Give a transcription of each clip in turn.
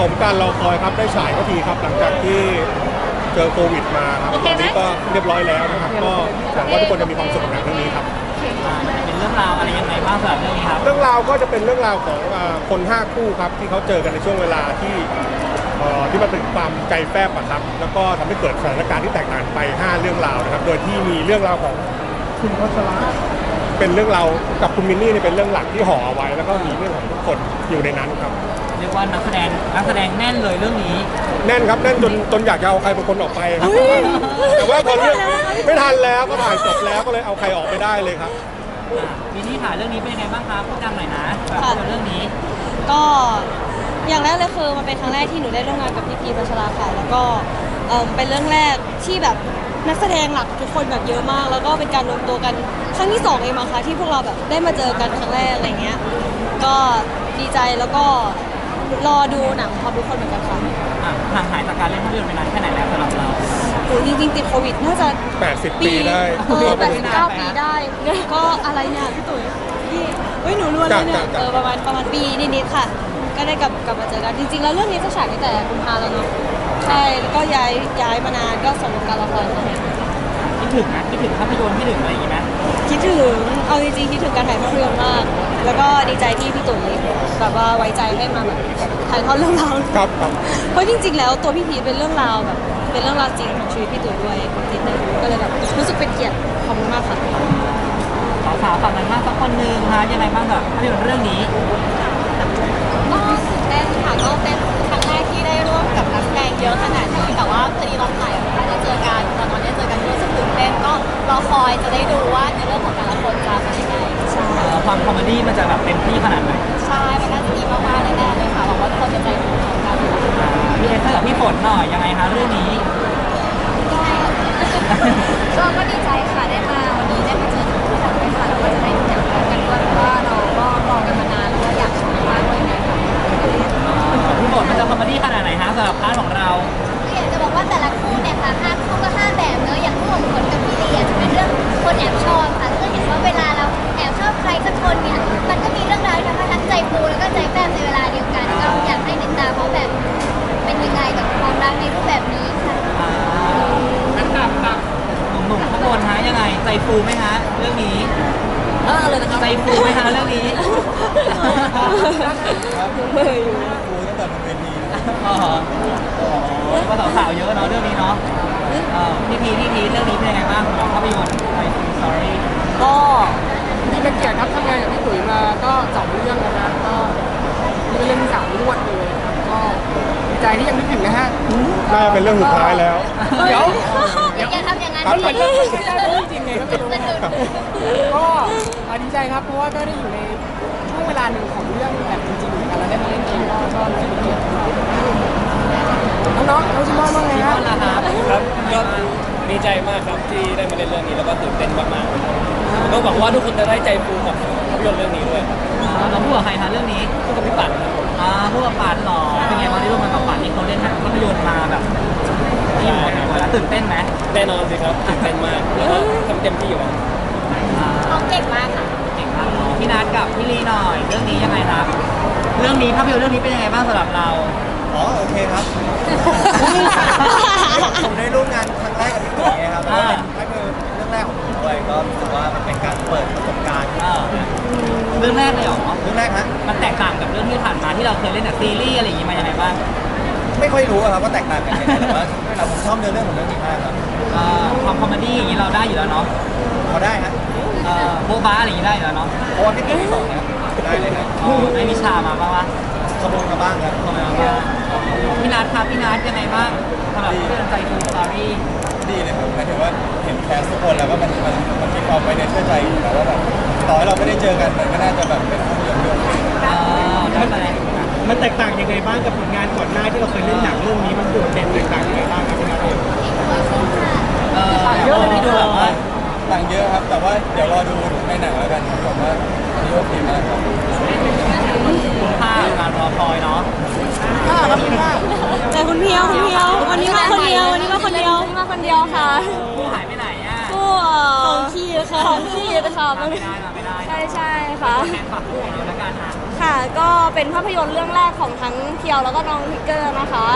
สมการรอคอยครับได้ฉายก็ทีครับ หลังจากที่เจอโควิดมาครับตอนนี้ก็เรียบร้อยแล้วนะครับ ก็หวังว่าทุกคนจะมีความสุขกับหนังเรื่องนี้ครับ อ่ามันจะเป็นเรื่องราวอะไรยังไงบ้างสำหรับเรื่องนี้ครับ เรื่องราวก็จะเป็นเรื่องราวของอ่าคนห้าคู่ครับที่เขาเจอกันในช่วงเวลาที่เอ่อที่มันเป็นความใจแฟบอะครับแล้วก็ทำให้เกิดสถานการณ์ที่แตกต่างไป 5 เรื่องราวนะครับ โดยที่มีเรื่องราวของคุณพัชระเป็นเรื่องราวกับคุณมินนี่เนี่ยเป็นเรื่องหลักที่ห่อเอาไว้ แล้วก็มีเรื่องของทุกคนอยู่ในนั้นครับ เรียกว่านักแสดงนักแสดงแน่นเลยเรื่องนี้ แน่นครับแน่นจนจนอยากจะเอาใครบางคนออกไปครับ แต่ว่าพอเรื่องไม่ทันแล้วก็ถ่ายจบแล้วก็เลยเอาใครออกไม่ได้เลยครับอ่าปีนี้ถ่ายเรื่องนี้เป็นยังไงบ้างครับพูดดังหน่อยนะแบบค่ะเรื่องนี้ก็อย่างแรกเลยคือมันเป็นครั้งแรกที่หนูได้ร่วมงานกับพี่พีพัชราค่ะแล้วก็เอิ่มเป็นเรื่องแรกที่แบบนักแสดงหลักทุกคนแบบเยอะมาก แล้วก็เป็นการรวมตัวกันครั้งที่สองเองมั้งคะที่พวกเราแบบได้มาเจอกันครั้งแรกอะไรเงี้ยก็ดีใจแล้วก็ รอดูหนังพร้อมทุกคนเหมือนกันค่ะอะห่างหายจากการเล่นภาพยนตร์ไปนานแค่ไหนแล้วสำหรับเรา โหจริงๆติดโควิดน่าจะ80 ปีได้เออแปดสิบเก้าปีได้ ก็อะไรเนี่ยพี่ตุ๋ยพี่เฮ้ยหนูรวนเลยเนี่ยจ้ะจ้ะเออประมาณประมาณปีนิดๆค่ะ ก็ได้กลับกลับมาเจอกันจริงๆ แล้วเรื่องนี้จะฉายตั้งแต่กุมภาแล้วเนาะใช่แล้วก็ย้ายย้ายมานานก็สมกับการละครค่ะคิด ถึงนะคิดถึงภาพยนตร์คิดถึงอะไรอย่างงี้ไหมคิดถึง เอาจริงๆคิดถึงการถ่ายภาพยนตร์มาก แล้วก็ดีใจที่พี่ตุ๋ยแบบว่าไว้ใจให้มาแบบถ่ายทอดเรื่องราว ครับครับเพราะจริงๆ แล้วตัวพี่พีชเป็นเรื่องราวแบบ เป็นเรื่องราวจริงของชีวิตพี่ตุ๋ยด้วยนิดนึงก็เลยแบบรู้สึกเป็นเกียรติขอบคุณมากค่ะสาวสาวๆฝั่งนั้นมากสักคนหนึงนะยังไงบ้างกับภาพยนตร์เรื่องนี้ก็ตื่นเต้นค่ะก็เป็นครั้งแรกที่ได้ร่วมกับนักแสดงเยอะขนาดนี้แต่ว่าพอดีเราถ่ายไม่ได้เจ อกันตอนนั้นได้เจอกันรู้สึกตื่นเต้นก็รอคอยจะได้ดูว่าในเรื่องของแต่ละคนจะเป็นยังไงเอ่อความคอมเมดี้มันจะแบบเต็มที่ขนาดไหนใช่มันน่าจะดีมากๆแน่ๆเลยค่ะหวังว่าทุกคนจะใจดีกันอ่าพี่เอสเตอร์กับพี่ฝนหน่อยยังไงคะเรื่องนี้ก็ก็ดีใจ ฟูไหมฮะเรื่องนี้เออเลยนะครับใจฟูไหมฮะเรื่องนี้เมื่อยอยู่อ๋อก็สาวๆเยอะเนาะเรื่องนี้เนาะเออพี่พีพี่พีเรื่องนี้เป็นยังไงบ้างสำหรับภาพยนตร์ใจฟูสตอรี่ก็มีเป็นเกียรติครับทำงานกับพี่ตุ๋ยมาก็สองเรื่องนะฮะก็นี่เป็นเรื่องที่สามรวดเลยครับก็ดีใจที่ยังนึกถึงนะฮะน่าจะเป็นเรื่องสุดท้ายแล้ว เดี๋ยวอย่าทำอย่างนั้น ครับมันเหมือนไม่ใช่เรื่องจริงไงก็ไม่รู้ก็อะดีใจครับ เพราะว่าก็ได้อยู่ในช่วงเวลาหนึ่งของเรื่องแบบจริงๆเหมือนกันเราได้มาเล่นเองก็ก็รู้สึกเป็นเกียรติน้องๆน้องชิมอนว่าไงพี่ฮะมอนล่ะครับครับก็ดีใจมากครับที่ได้มาเล่นเรื่องนี้แล้วก็ตื่นเต้นมากๆก็หวังว่าทุกคนจะได้ใจฟูกับภาพยนตร์เรื่องนี้ด้วยเราพูดกับใครคะเรื่องนี้คู่กับพี่ปัดครับอ่าพูดกับปันหรอเป็นไงบ้างที่ร่วมงานกับปันนี่เขาเล่นภาพยนตร์มาแบบ นี่หมดเลยแล้วตื่นเต้นไหมแน่นอนสิครับตื่นเต้นมากแล้วก็ทำเต็มที่อยู่แล้วอ่าน้องเก่งมากค่ะเก่งมากเนาะพี่นัทกับพี่ลีหน่อย เรื่องนี้ยังไงครับ เรื่องนี้ภาพยนตร์เรื่องนี้เป็นยังไงบ้างสำหรับเรา อ๋อโอเคครับ ผมได้ร่วมงานครั้งแรกกับพี่ตุ๋ยไงครับแล้วก็เป็นก็คือเรื่องแรกของผมด้วยก็รู้สึกว่ามันเป็นการเปิดประสบการณ์เออเรื่องแรกเลยเหรอเรื่องแรกฮะมันแตกต่างกับเรื่องที่ผ่านมาที่เราเคยเล่นแบบซีรีส์อะไรอย่างงี้มายังไงบ้าง ไม่ค่อยรู้อะครับว่าแตกต่างกันยังไงแต่ว่าแต่ผมชอบเนื้อเรื่องของเรื่องนี้มากครับเอ่อความคอมเมดี้อย่างงี้เราได้อยู่แล้วเนาะพอได้ฮะเอ่อโบ๊ะบ้าอะไรอย่างงี้ได้อยู่แล้วเนาะเพราะว่าพี่ตุ๋ยสอนนะได้เลยครับอ๋อได้วิชามาบ้างวะขโมยมาบ้างครับทำไมมาบ้างพี่นัทครับพี่นัทยังไงบ้างสำหรับเรื่องใจฟูสตอรี่ดีเลยครับหมายถึงว่าเห็นแคสทุกคนแล้วก็มันมันมันมีความไว้ในเชื่อใจอยู่แล้วว่าแบบต่อให้เราไม่ได้เจอกันมันก็น่าจะแบบเป็นภาพยนตร์เรื่องหนึ่งเอ่อได้มาแล้ว มันแตกต่างยังไงบ้างกับผลงานก่อนหน้าที่เราเคยเล่นหนังเรื่องนี้มันโดดเด่นแตกต่างยังไงบ้างครับพี่นัทเองเอ่อเยอะเลยที่ดูแบบว่าต่างเยอะครับ แต่ว่าเดี๋ยวรอดูในหนังแล้วกันผมว่าอันนี้โอเคมากครับคุ้มค่ากับการรอคอยเนาะเจอคุณเพียวคุณเพียว วันนี้มาคนเดียว วันนี้มาคนเดียวมาคนเดียวค่ะผู้หายไปไหนอะผู้ของขีดค่ะของขีดค่ะมาไม่ได้มาไม่ได้ใช่ใช่ค่ะ แทนฝากผู้ของเราแล้วกันฮะค่ะ ก็เป็นภาพยนตร์เรื่องแรกของทั้งเพียวแล้วก็น้องทิกเกอร์นะคะ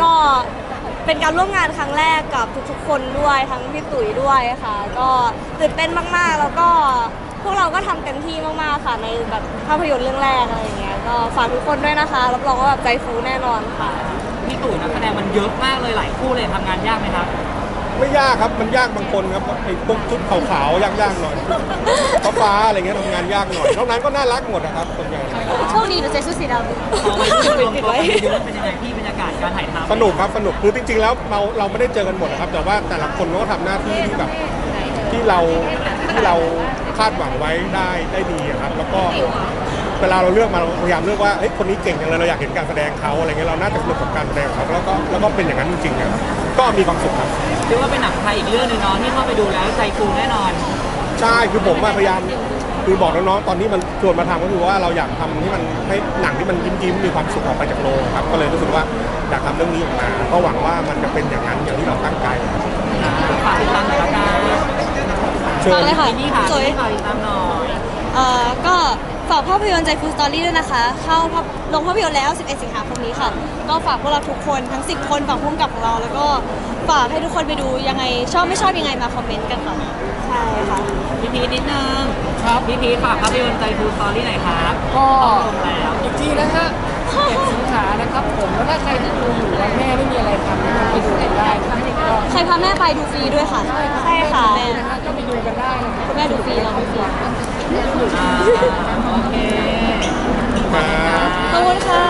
ก็เป็นการร่วมงานครั้งแรกกับทุกๆ คนด้วยทั้งพี่ตุ๋ยด้วยค่ะ ก็ตื่นเต้นมากๆ แล้วก็พวกเราก็ทำเต็มที่มากๆค่ะในแบบภาพยนตร์เรื่องแรกอะไรอย่างเงี้ยก็ฝากทุกคนด้วยนะคะรับรองว่าแบบใจฟูแน่นอนค่ะ พี่ตู่นักแสดงมันเยอะมากเลยหลายคู่เลยทำงานยากไหมครับ ไม่ยากครับมันยากบางคนครับไอ้พวกชุดขาวๆยากๆหน่อยชุดฟ้าๆอะไรเงี้ยทำงานยากหน่อยนอกนั้นก็น่ารักหมดนะครับส่วนใหญ่โชคดีหนูใส่ชุดสีดำพอไปรวมตัวกันเยอะๆเป็นยังไงพี่บรรยากาศการถ่ายทำสนุกครับสนุกคือจริง ๆ แล้วเราเราไม่ได้เจอกันหมดนะครับแต่ว่าแต่ละคนเขาก็ทำหน้าที่ที่แบบที่เราที่เราคาดหวังไว้ได้ได้ดีอะครับ แล้วก็ เวลาเราเลือกมาเราพยายามเลือกว่าเฮ้ยคนนี้เก่งจังเลยเราอยากเห็นการแสดงเขาอะไรเงี้ยเราน่าจะสนุกกับการแสดงของเขาแล้วก็แล้วก็เป็นอย่างนั้นจริงๆนะครับก็มีความสุขครับเรียกว่าเป็นหนังไทยอีกเรื่องหนึงเนาะที่เข้าไปดูแล้วใจฟูแน่นอน ใช่คือผมอะพยายามคือบอกน้องๆตอนนี้มันชวนมาทำก็คือว่าเราอยากทำที่มันให้หนังที่มันยิ้มยิ้มๆมีความสุขออกไปจากโรงครับก็เลยรู้สึกว่าอยากทำเรื่องนี้ออกมา ก็หวังว่ามันจะเป็นอย่างนั้นอย่างที่เราตั้งใจครับฝากติดตามหน่อยละกันเชิญฝากเลยค่ะที่นี่ค่ะสวยที่ฝากติดตามหน่อย เอ่อก็ ฝากภาพยนตร์ใจฟูสตอรี่ด้วยนะคะ เข้าภาพลงภาพยนตร์แล้ว 11 สิงหาคมนี้ค่ะ ก็ฝากพวกเราทุกคนทั้ง 10 คนฝากพุ่มกับของเรา แล้วก็ฝากให้ทุกคนไปดูยังไงชอบไม่ชอบยังไงมาคอมเมนต์กันค่ะ ใช่ค่ะพี่พีชนิดนึงครับพี่พีชฝากภาพยนตร์ใจฟูสตอรี่หน่อยครับก็ต้องลงแล้วอีกทีนะฮะเจ็ดสิงหานะครับผมแล้วถ้าใครที่ดูอยู่ว่าแม่ไม่มีอะไรทำนะครับไปดูกันได้นะครับก็ใครพาแม่ไปดูฟรีด้วยค่ะ ใช่ค่ะแม่นะฮะก็ไปดูกันได้นะครับแม่ดูฟรีเราดูฟรีอ่า โอเคครับขอบคุณค่ะ